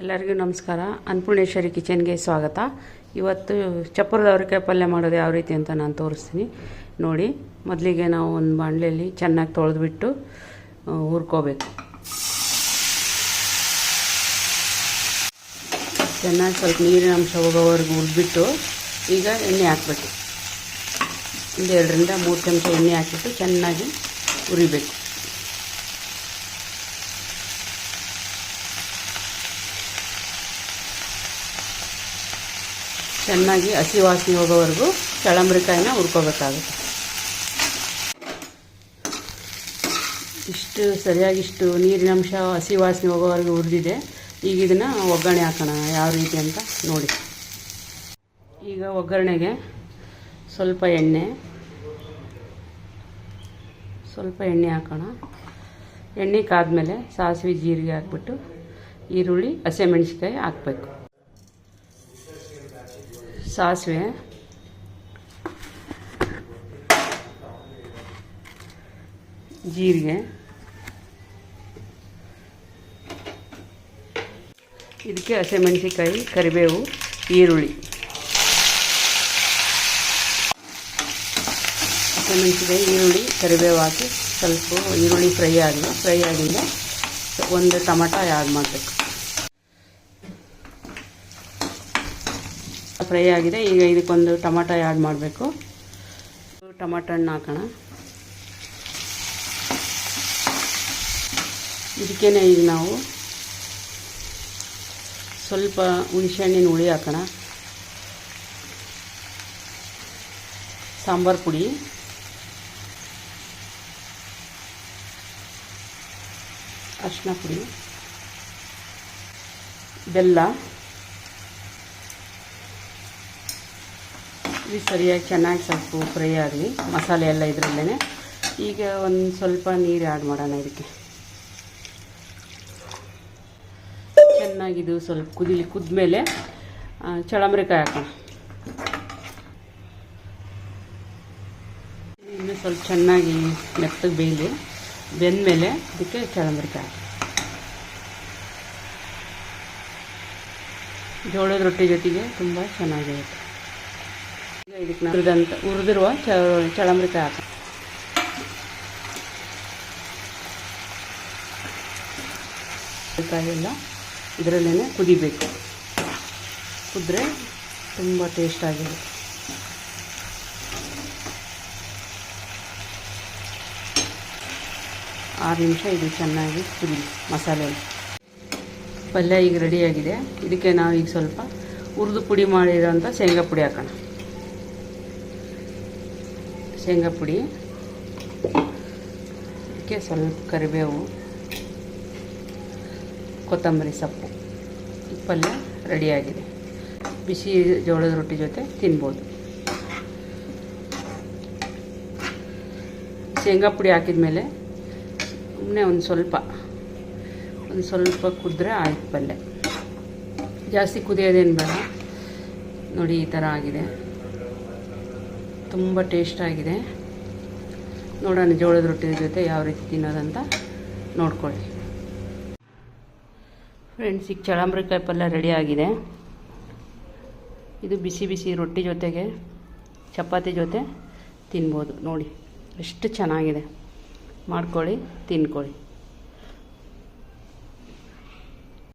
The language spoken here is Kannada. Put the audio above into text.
ಎಲ್ಲರಿಗೂ ನಮಸ್ಕಾರ. ಅನ್ನಪೂರ್ಣೇಶ್ವರಿ ಕಿಚನ್ಗೆ ಸ್ವಾಗತ. ಇವತ್ತು ಚಪ್ಪರದ ಅವರೆಕಾಯಿ ಪಲ್ಯ ಮಾಡೋದು ಯಾವ ರೀತಿ ಅಂತ ನಾನು ತೋರಿಸ್ತೀನಿ. ನೋಡಿ, ಮೊದಲಿಗೆ ನಾವು ಒಂದು ಬಾಣಲೆಯಲ್ಲಿ ಚೆನ್ನಾಗಿ ತೊಳೆದ್ಬಿಟ್ಟು ಹುರ್ಕೋಬೇಕು. ಚೆನ್ನಾಗಿ ಸ್ವಲ್ಪ ನೀರಿನ ಅಂಶ ಹೋಗೋವರೆಗೂ ಹುರಿದ್ಬಿಟ್ಟು ಈಗ ಎಣ್ಣೆ ಹಾಕ್ಬೇಕು. ಒಂದು ಎರಡರಿಂದ ಮೂರು ಚಮಚ ಎಣ್ಣೆ ಹಾಕಿಬಿಟ್ಟು ಚೆನ್ನಾಗಿ ಹುರಿಬೇಕು. ಚೆನ್ನಾಗಿ ಹಸಿ ವಾಸನೆ ಹೋಗೋವರೆಗೂ ಚಳಂಬ್ರಿಕಾಯಿನ ಹುರ್ಕೋಬೇಕಾಗುತ್ತೆ. ಇಷ್ಟು ಸರಿಯಾಗಿ ಇಷ್ಟು ನೀರಿನಂಶ ಹಸಿ ವಾಸನೆ ಹೋಗೋವರೆಗೂ ಹುರಿದಿದೆ. ಈಗ ಇದನ್ನು ಒಗ್ಗರಣೆ ಹಾಕೋಣ, ಯಾವ ರೀತಿ ಅಂತ ನೋಡಿ. ಈಗ ಒಗ್ಗರಣೆಗೆ ಸ್ವಲ್ಪ ಎಣ್ಣೆ ಸ್ವಲ್ಪ ಎಣ್ಣೆ ಹಾಕೋಣ. ಎಣ್ಣೆ ಕಾದ್ಮೇಲೆ ಸಾಸಿವೆ ಜೀರಿಗೆ ಹಾಕ್ಬಿಟ್ಟು ಈರುಳ್ಳಿ ಹಸಿಮೆಣ್ಸಿಕಾಯಿ ಹಾಕಬೇಕು. ಸಾಸಿವೆ. ಜೀರಿಗೆ. ಇದಕ್ಕೆ ಹಸಿಮೆಣಸಿಕಾಯಿ ಕರಿಬೇವು, ಈರುಳ್ಳಿ. ಹಸಿಮೆಣಸಿಕಾಯಿ ಈರುಳ್ಳಿ, ಕರಿಬೇವು ಹಾಕಿ ಸ್ವಲ್ಪ ಈರುಳ್ಳಿ ಫ್ರೈ ಆಗಲಿ ಫ್ರೈ ಆಗಿಂದ ಒಂದು ಟೊಮಟ ಆ್ಯಡ್ ಮಾಡಬೇಕು. ಫ್ರೈ ಆಗಿದೆ. ಈಗ ಇದಕ್ಕೊಂದು ಟೊಮಾಟೊ ಆ್ಯಡ್ ಮಾಡಬೇಕು. ಟೊಮಾಟೊ ಹಣ್ಣು ಹಾಕೋಣ. ಇದಕ್ಕೇನೆ ಈಗ ನಾವು ಸ್ವಲ್ಪ ಹುಣಸೆಹಣ್ಣಿನ ಹುಳಿ ಹಾಕೋಣ. ಸಾಂಬಾರು ಪುಡಿ. ಅರಿಶಿನ ಪುಡಿ. ಬೆಲ್ಲ. ಇದು ಸರಿಯಾಗಿ ಚೆನ್ನಾಗಿ ಸ್ವಲ್ಪ ಫ್ರೈ ಆಗಲಿ, ಮಸಾಲೆ ಎಲ್ಲ ಇದರಲ್ಲೇ ಈಗ ಒಂದು ಸ್ವಲ್ಪ ನೀರು ಆ್ಯಡ್ ಮಾಡೋಣ ಇದಕ್ಕೆ. ಚೆನ್ನಾಗಿದು ಸ್ವಲ್ಪ ಕುದಿಲಿ ಕುದ್ಮೇಲೆ ಚಳಂಬ್ರಿಕಾಯಿ ಹಾಕೋಣ. ಇನ್ನೂ ಸ್ವಲ್ಪ ಚೆನ್ನಾಗಿ ಮೆತ್ತಗೆ ಬೇಯಲಿ. ಬೆಂದಮೇಲೆ ಅದಕ್ಕೆ ಚಳಂಬ್ರಿಕಾಯಿ ಜೋಳದ ರೊಟ್ಟಿ ಜೊತೆಗೆ ತುಂಬ ಚೆನ್ನಾಗಿರುತ್ತೆ. ಇದಕ್ಕೆ ಹುರಿದಿರುವ ಚಳಂಬ್ರಿಕಾಯಿ ಹಾಕ ಕಾಯಿ ಎಲ್ಲ ಇದರಲ್ಲೇ ಕುದಿಬೇಕು. ಕುದ್ರೆ ತುಂಬ ಟೇಸ್ಟ್ ಆಗಿದೆ ಆರು ನಿಮಿಷ ಇದು ಚೆನ್ನಾಗಿ ಕುದಿ, ಮಸಾಲೆ. ಪಲ್ಯ ಈಗ ರೆಡಿಯಾಗಿದೆ ಇದಕ್ಕೆ ನಾವು ಈಗ ಸ್ವಲ್ಪ ಹುರಿದು ಪುಡಿ ಮಾಡಿರೋಂಥ ಶೇಂಗಾ ಪುಡಿ ಹಾಕೋಣ. ಶೇಂಗಾ ಪುಡಿ. ಅದಕ್ಕೆ ಸ್ವಲ್ಪ ಕರಿಬೇವು, ಕೊತ್ತಂಬರಿ ಸೊಪ್ಪು ಪಲ್ಯ ರೆಡಿಯಾಗಿದೆ ಬಿಸಿ ಜೋಳದ ರೊಟ್ಟಿ ಜೊತೆ ತಿನ್ಬೋದು. ಶೇಂಗಾ ಪುಡಿ ಹಾಕಿದ ಮೇಲೆ ಸುಮ್ಮನೆ ಒಂದು ಸ್ವಲ್ಪ ಒಂದು ಸ್ವಲ್ಪ ಕುದ್ರೆ ಆಯ್ತು ಪಲ್ಯ ಜಾಸ್ತಿ ಕುದಿಯೋದೇನು ಬೇಡ. ನೋಡಿ ಈ ಥರ ಆಗಿದೆ. ತುಂಬ ಟೇಸ್ಟ್ ಆಗಿದೆ. ನೋಡೋಣ ಜೋಳದ ರೊಟ್ಟಿ ಜೊತೆ ಯಾವ ರೀತಿ ತಿನ್ನೋದಂತ ನೋಡ್ಕೊಳ್ಳಿ. ಫ್ರೆಂಡ್ಸ್ ಈಗ ಚಳಂಬ್ರಿಕಾಯಿ ಪಲ್ಯ ರೆಡಿ ಆಗಿದೆ. ಇದು ಬಿಸಿ ಬಿಸಿ ರೊಟ್ಟಿ ಜೊತೆಗೆ ಚಪಾತಿ ಜೊತೆ ತಿನ್ಬೋದು. ನೋಡಿ, ಎಷ್ಟು ಚೆನ್ನಾಗಿದೆ. ಮಾಡ್ಕೊಳ್ಳಿ, ತಿನ್ಕೊಳ್ಳಿ.